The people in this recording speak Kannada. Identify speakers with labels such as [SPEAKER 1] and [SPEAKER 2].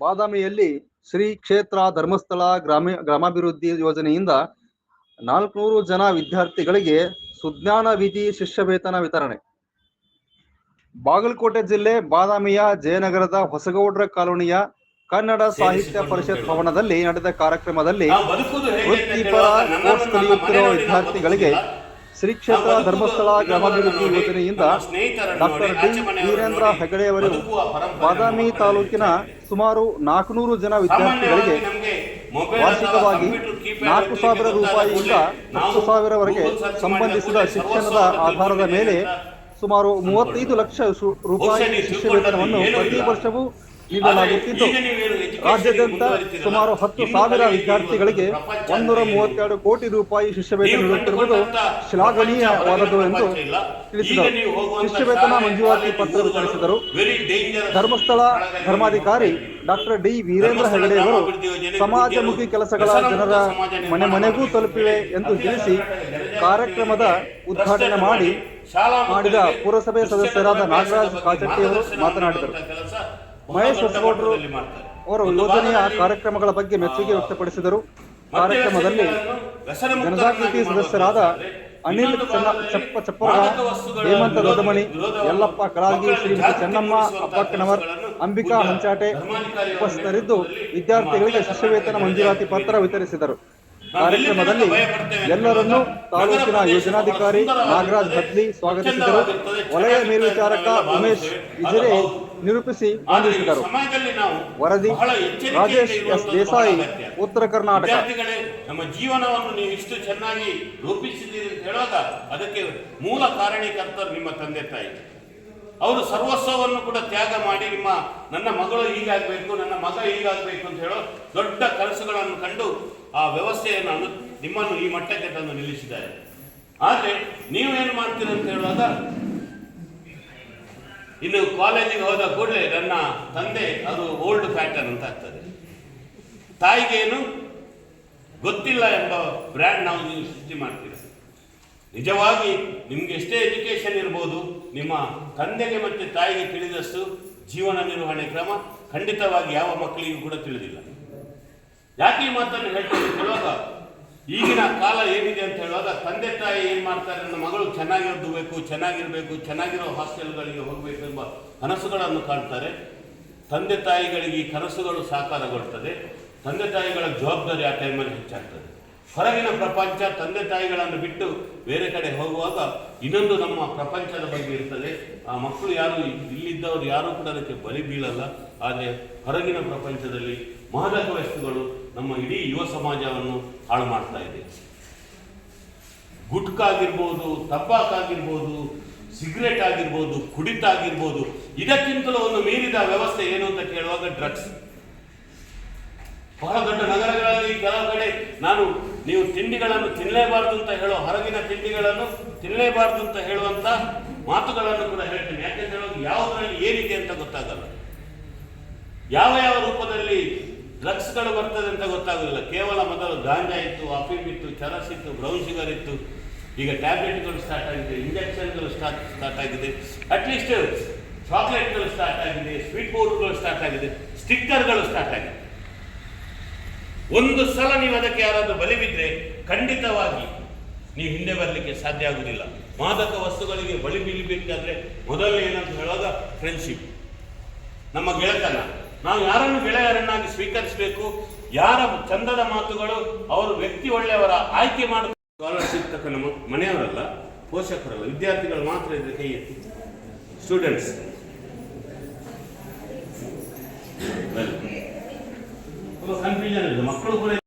[SPEAKER 1] ಬಾದಾಮಿಯಲ್ಲಿ ಶ್ರೀ ಕ್ಷೇತ್ರ ಧರ್ಮಸ್ಥಳ ಗ್ರಾಮೀ, ಗ್ರಾಮಾಭಿವೃದ್ಧಿ ಯೋಜನೆಯಿಂದ ನಾಲ್ಕುನೂರು ಜನ ವಿದ್ಯಾರ್ಥಿಗಳಿಗೆ ಸುಜ್ಞಾನ ವಿಧಿ ಶಿಷ್ಯ ವೇತನ ವಿತರಣೆ ಬಾಗಲಕೋಟೆ ಜಿಲ್ಲೆ ಬಾದಾಮಿಯ ಜಯನಗರದ ಹೊಸಗೌಡ್ರ ಕಾಲೋನಿಯ ಕನ್ನಡ ಸಾಹಿತ್ಯ ಪರಿಷತ್ ಭವನದಲ್ಲಿ ನಡೆದ ಕಾರ್ಯಕ್ರಮದಲ್ಲಿ ವೃತ್ತಿಪರ ಕೋರ್ಸ್ ಕಲಿಯುತ್ತಿರುವ ವಿದ್ಯಾರ್ಥಿಗಳಿಗೆ. ಶ್ರೀ ಕ್ಷೇತ್ರ ಧರ್ಮಸ್ಥಳ ಗ್ರಾಮಾಭಿವೃದ್ಧಿ ಯೋಜನೆಯಿಂದ ಡಾಕ್ಟರ್ ಡಿ. ವೀರೇಂದ್ರ ಹೆಗಡೆಯವರು ಬಾದಾಮಿ ತಾಲೂಕಿನ ಸುಮಾರು ನಾಲ್ಕುನೂರು ಜನ ವಿದ್ಯಾರ್ಥಿಗಳಿಗೆ ವಾರ್ಷಿಕವಾಗಿ ನಾಲ್ಕು ಸಾವಿರ ರೂಪಾಯಿಯಿಂದ ಹತ್ತು ಸಾವಿರವರೆಗೆ ಸಂಬಂಧಿಸಿದ ಶಿಕ್ಷಣದ ಆಧಾರದ ಮೇಲೆ ಸುಮಾರು ಮೂವತ್ತೈದು ಲಕ್ಷ ರೂಪಾಯಿ ಶಿಷ್ಯ
[SPEAKER 2] ವೇತನವನ್ನು
[SPEAKER 1] ಪ್ರತಿ ವರ್ಷವೂ ನೀಡಲಾಗುತ್ತಿದ್ದು ರಾಜ್ಯಾದ್ಯಂತ ಸುಮಾರು ಹತ್ತು ಸಾವಿರ ವಿದ್ಯಾರ್ಥಿಗಳಿಗೆ ಒಂದೂರ ಮೂವತ್ತೆರಡು ಕೋಟಿ ರೂಪಾಯಿ ಶಿಷ್ಯವೇತನ ನೀಡುತ್ತಿರುವುದು ಶ್ಲಾಘನೀಯವಾದದ್ದು ಎಂದು ತಿಳಿಸಿದರು. ಶಿಷ್ಯವೇತನ ಮಂಜೂರಾತಿ ಪತ್ರ ವಿತರಿಸಿದರು ಧರ್ಮಸ್ಥಳ ಧರ್ಮಾಧಿಕಾರಿ ಡಾಕ್ಟರ್ ಡಿ ವೀರೇಂದ್ರ
[SPEAKER 2] ಹೆಗಡೆ
[SPEAKER 1] ಹೆಗಡೆಯವರು ಸಮಾಜಮುಖಿ ಕೆಲಸಗಳ ಜನರ ಮನೆ ಮನೆಗೂ ತಲುಪಿವೆ ಎಂದು ತಿಳಿಸಿ ಕಾರ್ಯಕ್ರಮದ ಉದ್ಘಾಟನೆ ಮಾಡಿ ಮಾಡಿದ ಪುರಸಭೆ ಸದಸ್ಯರಾದ ನಾಗರಾಜ್ ಕಾಜಟ್ಟಿ
[SPEAKER 2] ಅವರು
[SPEAKER 1] ಮಾತನಾಡಿದರು. ಮಹೇಶ್ ಹೊಸಗೌಡರು ಅವರು ಯೋಜನೆಯ ಕಾರ್ಯಕ್ರಮಗಳ ಬಗ್ಗೆ ಮೆಚ್ಚುಗೆ ವ್ಯಕ್ತಪಡಿಸಿದರು. ಕಾರ್ಯಕ್ರಮದಲ್ಲಿ ಜನಜಾಗೃತಿ ಸದಸ್ಯರಾದ ಅನಿಲ್ ಚೆನ್ನ ಚಪ್ಪ ಚಪ್ಪರ ಹೇಮಂತ ದೊಡ್ಡಮಣಿ ಯಲ್ಲಪ್ಪ ಕಳಾಗಿ
[SPEAKER 2] ಮಕ್ಕಳಲ್ಲಿ
[SPEAKER 1] ಶ್ರೀಮತಿ ಚೆನ್ನಮ್ಮ ಅಪ್ಪಕ್ಕನವರ್ ಅಂಬಿಕಾ ಹಂಚಾಟೆ ಉಪಸ್ಥಿತರಿದ್ದು ವಿದ್ಯಾರ್ಥಿಗಳಿಗೆ ಶಿಷ್ಯವೇತನ ಮಂಜೂರಾತಿ ಪತ್ರ ವಿತರಿಸಿದರು. ಕಾರ್ಯಕ್ರಮದಲ್ಲಿ ಎಲ್ಲರನ್ನೂ ತಾಲೂಕಿನ ಯೋಜನಾಧಿಕಾರಿ ನಾಗರಾಜ್ ಬದ್ಲಿ ಸ್ವಾಗತಿಸಿದರು. ವಲಯ ಮೇಲ್ವಿಚಾರಕ ಉಮೇಶ್. ಇಜರೆ ನಿರೂಪಿಸಿ
[SPEAKER 2] ಆಂದಿಸಿದರು
[SPEAKER 1] ವಂದಿಸಿದರು ವರದಿ ರಾಜೇಶ್ ಎಸ್ ದೇಸಾಯಿ ಉತ್ತರ ಕರ್ನಾಟಕ.
[SPEAKER 2] ನಮ್ಮ ಜೀವನವನ್ನು ನೀವು ಇಷ್ಟು ಚೆನ್ನಾಗಿ ರೂಪಿಸಿದ್ದೀರಿ ಅಂತ ಹೇಳುವಾಗ ಅದಕ್ಕೆ ಮೂಲ ಕಾರಣೀಕರ್ತರು ನಿಮ್ಮ ತಂದೆ ತಾಯಿ. ಅವರು ಸರ್ವಸ್ವವನ್ನು ಕೂಡ ತ್ಯಾಗ ಮಾಡಿ ನಿಮ್ಮ ನನ್ನ ಮಗಳು ಹೀಗಾಗಬೇಕು, ನನ್ನ ಮಗ ಹೀಗಾಗಬೇಕು ಅಂತ ಹೇಳೋ ದೊಡ್ಡ ಕನಸುಗಳನ್ನು ಕಂಡು ಆ ವ್ಯವಸ್ಥೆಯನ್ನು ನಿಮ್ಮನ್ನು ಈ ಮಟ್ಟಕ್ಕೆ ತಂದು ನಿಲ್ಲಿಸಿದ್ದಾರೆ. ಆದರೆ ನೀವೇನು ಮಾಡ್ತೀರ ಅಂತ ಹೇಳುವಾಗ, ಇನ್ನು ಕಾಲೇಜಿಗೆ ಹೋದ ಕೂಡಲೇ ನನ್ನ ತಂದೆ ಅದು ಓಲ್ಡ್ ಪ್ಯಾಟರ್ನ್ ಅಂತ ಆಗ್ತದೆ. ತಾಯಿಗೇನು ಗೊತ್ತಿಲ್ಲ ಎಂಬ ಬ್ರ್ಯಾಂಡ್ ನಾವು ನೀವು ಸೃಷ್ಟಿ ಮಾಡ್ತೀರ. ನಿಜವಾಗಿ ನಿಮ್ಗೆ ಎಷ್ಟೇ ಎಜುಕೇಶನ್ ಇರ್ಬೋದು ನಿಮ್ಮ ತಂದೆಗೆ ಮತ್ತು ತಾಯಿಗೆ ತಿಳಿದಷ್ಟು ಜೀವನ ನಿರ್ವಹಣೆ ಕ್ರಮ ಖಂಡಿತವಾಗಿ ಯಾವ ಮಕ್ಕಳಿಗೂ ಕೂಡ ತಿಳಿದಿಲ್ಲ. ಯಾಕೆ ಈ ಮಾತನ್ನು ಹೇಳ್ತೀನಿ ಹೇಳುವಾಗ, ಈಗಿನ ಕಾಲ ಏನಿದೆ ಅಂತ ಹೇಳುವಾಗ ತಂದೆ ತಾಯಿ ಏನು ಮಾಡ್ತಾರೆ, ನನ್ನ ಮಗಳು ಚೆನ್ನಾಗಿ ಬೇಕು, ಚೆನ್ನಾಗಿರ್ಬೇಕು, ಚೆನ್ನಾಗಿರೋ ಹಾಸ್ಟೆಲ್ಗಳಿಗೆ ಹೋಗಬೇಕು ಎಂಬ ಕನಸುಗಳನ್ನು ಕಾಣ್ತಾರೆ. ತಂದೆ ತಾಯಿಗಳಿಗೆ ಈ ಕನಸುಗಳು ಸಾಕಾರಗೊಳ್ತದೆ. ತಂದೆ ತಾಯಿಗಳ ಜವಾಬ್ದಾರಿ ಆ ಟೈಮಲ್ಲಿ ಹೆಚ್ಚಾಗ್ತದೆ. ಹೊರಗಿನ ಪ್ರಪಂಚ ತಂದೆ ತಾಯಿಗಳನ್ನು ಬಿಟ್ಟು ಬೇರೆ ಕಡೆ ಹೋಗುವಾಗ ಇನ್ನೊಂದು ನಮ್ಮ ಪ್ರಪಂಚದ ಬಗ್ಗೆ ಇರ್ತದೆ. ಆ ಮಕ್ಕಳು ಯಾರು ಇಲ್ಲಿದ್ದವರು ಯಾರು ಕೂಡ ಅದಕ್ಕೆ ಬಲಿ ಬೀಳಲ್ಲ. ಆದರೆ ಹೊರಗಿನ ಪ್ರಪಂಚದಲ್ಲಿ ಮಾದಕ ವಸ್ತುಗಳು ನಮ್ಮ ಇಡೀ ಯುವ ಸಮಾಜವನ್ನು ಹಾಳು ಮಾಡ್ತಾ ಇದೆ. ಗುಟ್ಕಾಗಿರ್ಬೋದು ತಪ್ಪಾಕಾಗಿರ್ಬೋದು ಸಿಗರೇಟ್ ಆಗಿರ್ಬೋದು ಕುಡಿತ ಆಗಿರ್ಬೋದು ಇದಕ್ಕಿಂತಲೂ ಒಂದು ಮೀರಿದ ವ್ಯವಸ್ಥೆ ಏನು ಅಂತ ಕೇಳುವಾಗ ಡ್ರಗ್ಸ್. ಬಹಳ ದೊಡ್ಡ ನಗರಗಳಲ್ಲಿ ಕೆಲವು ಕಡೆ ನಾನು ನೀವು ತಿಂಡಿಗಳನ್ನು ತಿನ್ನಲೇಬಾರದು ಅಂತ ಹೇಳೋ ಹೊರಗಿನ ತಿಂಡಿಗಳನ್ನು ತಿನ್ನಲೇಬಾರದು ಅಂತ ಹೇಳುವಂತ ಮಾತುಗಳನ್ನು ಕೂಡ ಹೇಳ್ತೇನೆ. ಯಾಕೆಂತ ಹೇಳೋದು ಯಾವುದರಲ್ಲಿ ಏನಿದೆ ಅಂತ ಗೊತ್ತಾಗಲ್ಲ. ಯಾವ ಯಾವ ರೂಪದಲ್ಲಿ ಡ್ರಗ್ಸ್ಗಳು ಬರ್ತದೆ ಅಂತ ಗೊತ್ತಾಗಲಿಲ್ಲ ಕೇವಲ ಮೊದಲು ಗಾಂಜಾ ಇತ್ತು, ಅಫೀಮ್ ಇತ್ತು, ಚರಸ್ ಇತ್ತು, ಬ್ರೌನ್ ಶುಗರ್ ಇತ್ತು. ಈಗ ಟ್ಯಾಬ್ಲೆಟ್ಗಳು ಸ್ಟಾರ್ಟ್ ಆಗಿದೆ, ಇಂಜೆಕ್ಷನ್ಗಳು ಸ್ಟಾರ್ಟ್ ಸ್ಟಾರ್ಟ್ ಆಗಿದೆ. ಅಟ್ಲೀಸ್ಟ್ ಚಾಕ್ಲೇಟ್ಗಳು ಸ್ಟಾರ್ಟ್ ಆಗಿದೆ ಸ್ವೀಟ್ ಪೌಡರ್ಗಳು ಸ್ಟಾರ್ಟ್ ಆಗಿದೆ ಸ್ಟಿಕ್ಕರ್ಗಳು ಸ್ಟಾರ್ಟ್ ಆಗಿದೆ. ಒಂದು ಸಲ ನೀವು ಅದಕ್ಕೆ ಯಾರಾದರೂ ಬಲಿ ಬಿದ್ದರೆ ಖಂಡಿತವಾಗಿ ನೀವು ಹಿಂದೆ ಬರಲಿಕ್ಕೆ ಸಾಧ್ಯ ಆಗುವುದಿಲ್ಲ ಮಾದಕ ವಸ್ತುಗಳಿಗೆ ಬಲಿ ಬೀಳಬೇಕಾದ್ರೆ ಮೊದಲು ಏನಂತ ಹೇಳುವಾಗ ಫ್ರೆಂಡ್ಶಿಪ್ ನಮ್ಮ ಗೆಳೆತನ, ನಾವು ಯಾರನ್ನು ಗೆಳೆಯರನ್ನಾಗಿ ಸ್ವೀಕರಿಸಬೇಕು, ಯಾರ ಚಂದದ ಮಾತುಗಳು ಅವರು ವ್ಯಕ್ತಿ ಒಳ್ಳೆಯವರ ಆಯ್ಕೆ ಮಾಡಿ ಸ್ಕಾಲರ್ಶಿಪ್ ತಕ್ಕ ನಮ್ಮ ಮನೆಯವರಲ್ಲ, ಪೋಷಕರಲ್ಲ, ವಿದ್ಯಾರ್ಥಿಗಳು ಮಾತ್ರ ಇದ್ರೆ ಕೈ ಎತ್ತಿ. ಸ್ಟೂಡೆಂಟ್ಸ್ ಮಕ್ಕಳು ಕೂಡ